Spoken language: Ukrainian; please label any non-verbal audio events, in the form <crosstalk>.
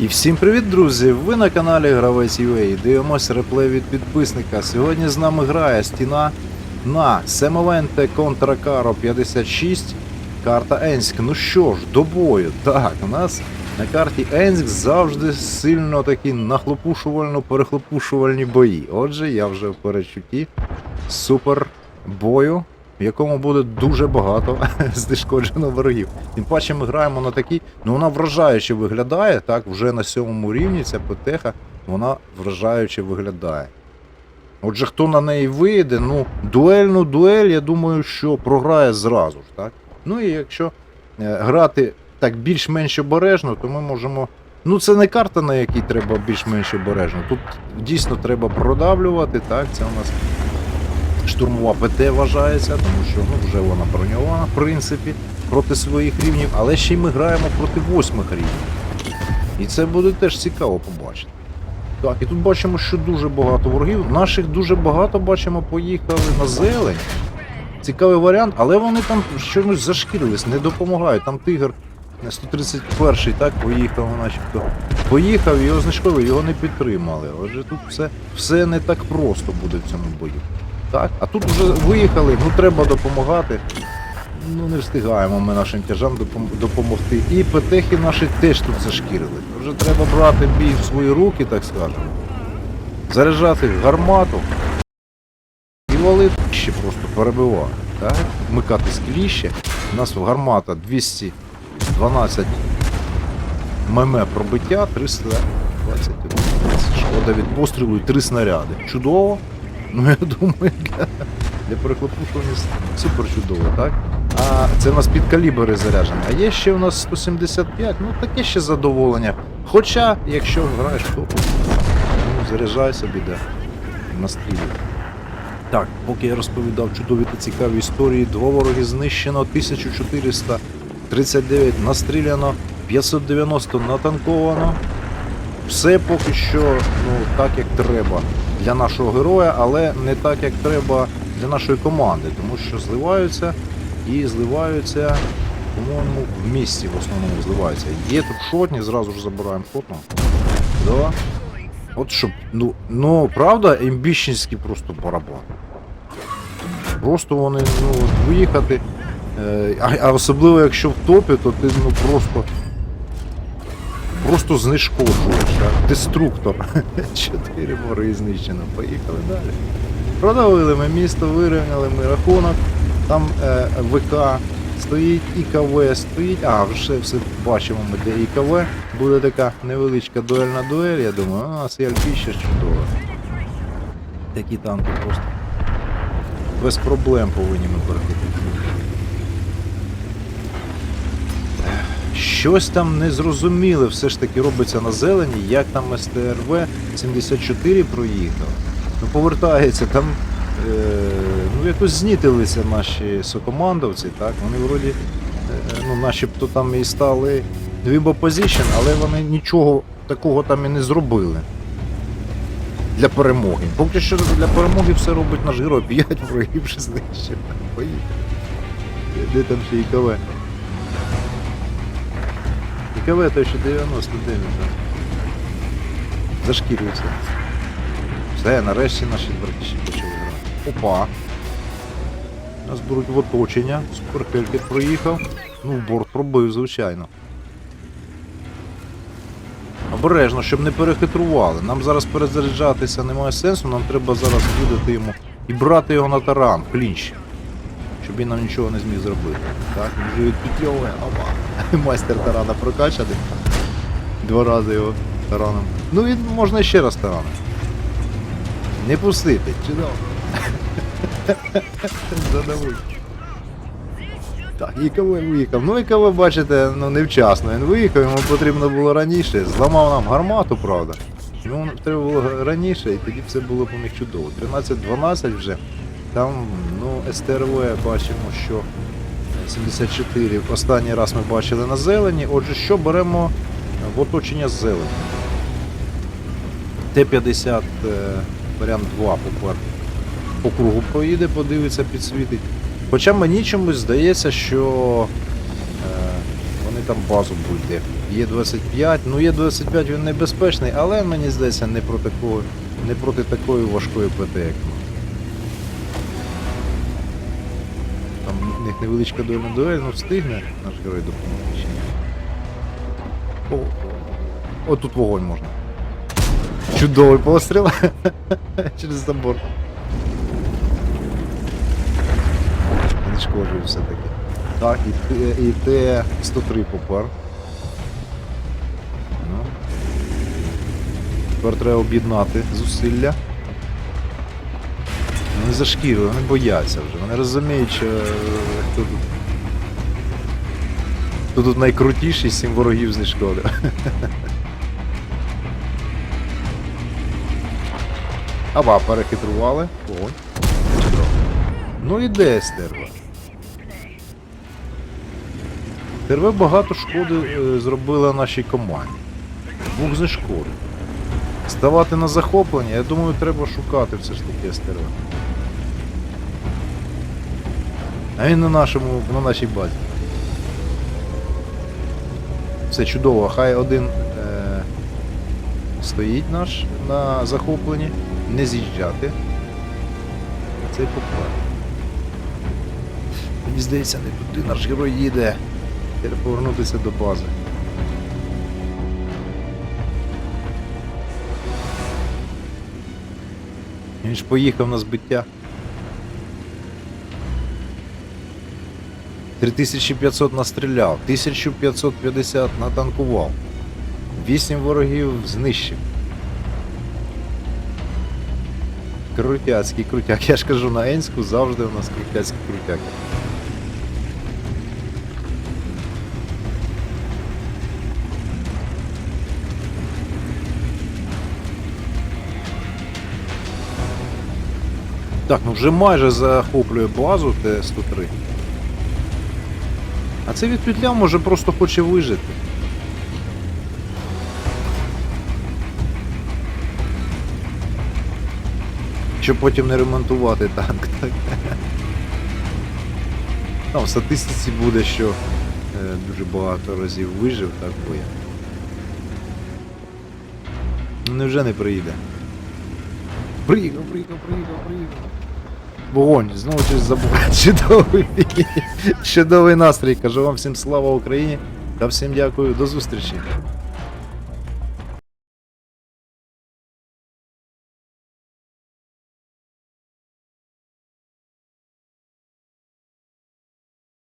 І всім привіт, друзі! Ви на каналі Гравець UA. Дивимося реплей від підписника. Сьогодні з нами грає стіна на Семовенте Контракаро 56. Карта Енськ. Ну що ж, до бою. Так, у нас на карті Енськ завжди сильно такі нахлопушувально-перехлопушувальні бої. Отже, я вже в перечутті супер бою, в якому буде дуже багато <laughs> знешкоджено ворогів. Тим паче ми граємо на такій, ну вона вражаюче виглядає, так, вже на сьомому рівні ця ПТХ, вона вражаюче виглядає. Отже, хто на неї вийде, ну, дуельну дуель, я думаю, що програє зразу ж, так? Ну і якщо е, грати так більш-менш обережно, то ми можемо. Ну, це не карта, на якій треба більш-менш обережно. Тут дійсно треба продавлювати, так, це у нас штурмова ПТ вважається, тому що ну, вже вона броньована, в принципі, проти своїх рівнів, але ще й ми граємо проти восьмих рівнів. І це буде теж цікаво побачити. Так, і тут бачимо, що дуже багато ворогів. Наших дуже багато бачимо, поїхали на зелень. Цікавий варіант, але вони там чомусь зашкірились, не допомагають. Там тигр 131-й, так, поїхав, начебто. Поїхав, його знешкодили, його не підтримали. Отже, тут все, все не так просто буде в цьому бою. Так, а тут вже виїхали, ну треба допомагати. Ну не встигаємо ми нашим тяжам допом- допомогти. І петехи наші теж тут зашкірили. Вже треба брати бій в свої руки, так скажемо. Заряджати гармату і валити ще просто перебивати. Так? Вмикати скліще. У нас гармата 212 мм пробиття, 320 шкода від пострілу і 3 снаряди. Чудово. Ну, я думаю, для, для перехлопушування супер чудово, так? А це у нас під калібри заряджено. А є ще у нас 175, ну таке ще задоволення. Хоча, якщо граєш, то ну, заряджай собі, де настрілюй. Так, поки я розповідав чудові та цікаві історії, два вороги знищено, 1439 настріляно, 590 натанковано. Все поки що ну, так, як треба для нашого героя, але не так, як треба для нашої команди, тому що зливаються і зливаються, по-моєму, в місті в основному зливаються. Є тут шотні, зразу ж забираємо шотного. Да. От щоб, ну, ну правда, ембіщенський просто барабан. Просто вони, ну, виїхати. Е, а, а особливо якщо в топі, то ти ну просто. Просто знешкоджуєш, а? Деструктор. <laughs> Чотири мори знищено. Поїхали далі. Продавили ми місто, вирівняли ми рахунок. Там е, ВК стоїть, ІКВ стоїть. А, вже все бачимо ми, де ІКВ. Буде така невеличка дуельна дуель, я думаю, а і Альпіща чудово. Такі танки просто. Без проблем повинні ми переходити. Щось там незрозуміле все ж таки робиться на зелені, як там СТРВ 74 проїхав. Ну повертається там. Е, ну якось знітилися наші сокомандовці, так? Вони вроді, е, ну начебто там і стали дві позиції, але вони нічого такого там і не зробили. Для перемоги. Поки що для перемоги все робить наш герой. 5 ворогів вже знищив. Поїхали. Де там ще ІКВ? ІКВ то ще 99 вже. Зашкірюється. Все, нарешті наші братіші почали грати. Опа. Нас беруть в оточення. Суперхелькет проїхав. Ну, в борт пробив, звичайно. Обережно, щоб не перехитрували. Нам зараз перезаряджатися немає сенсу, нам треба зараз видати йому і брати його на таран, клінч. Щоб він нам нічого не зміг зробити. Так, він вже відпітльовує, опа. <laughs> Майстер тарана прокачаний. Два рази його тараном. Ну він можна ще раз тараном. Не пустити, чудово. <laughs> Задавить. Так, ІКВ виїхав. Ну ІКВ, бачите, ну невчасно. Він виїхав, йому потрібно було раніше. Зламав нам гармату, правда. Йому треба було раніше, і тоді все було у них чудово. 13-12 вже. Там, ну, СТРВ бачимо, що 74 останній раз ми бачили на зелені. Отже, що беремо в оточення зелені? Т-50 е, варіант 2 по, по кругу проїде, подивиться, підсвітить. Хоча мені чомусь здається, що е, вони там базу будете. Є 25, ну є 25 він небезпечний, але мені здається не проти такого, не проти такої важкої ПТ, як ми. У них невеличка дуельна дуель, ну встигне наш герой допомогти. О, о, тут вогонь можна. Чудовий постріл <laughs> через забор. Не шкоджую все-таки. Так, і, Т- і Т-103 попар. Ну. Тепер треба об'єднати зусилля. Вони зашкірили, вони бояться вже. Вони розуміють, що е, хто тут. Хто тут найкрутіший, сім ворогів знешкодив. <laughs> Аба, перехитрували. Ой. Ну і де стерва? ТРВ багато шкоди е, зробила нашій команді. Двох знешкодив. Ставати на захоплення, я думаю, треба шукати все ж таки СТРВ. А він на нашому, на нашій базі. Все чудово, хай один е, стоїть наш на захопленні, не з'їжджати. Цей попар. Мені здається, не туди наш герой їде. Треба повернутися до бази. Він ж поїхав на збиття. 3500 настріляв, 1550 натанкував. 8 ворогів знищив. Крутяцький крутяк. Я ж кажу, на Енську завжди у нас крутяцький крутяк. Так, ну вже майже захоплює базу Т-103. А це від петля може просто хоче вижити. Щоб потім не ремонтувати танк, так? Там в статистиці буде, що е, дуже багато разів вижив, так бо я. Ну невже не приїде? Приїхав, приїхав, приїхав, приїхав. Вогонь, знову щось забув. <laughs> Чудовий, чудовий настрій. Кажу вам всім слава Україні та всім дякую, до зустрічі.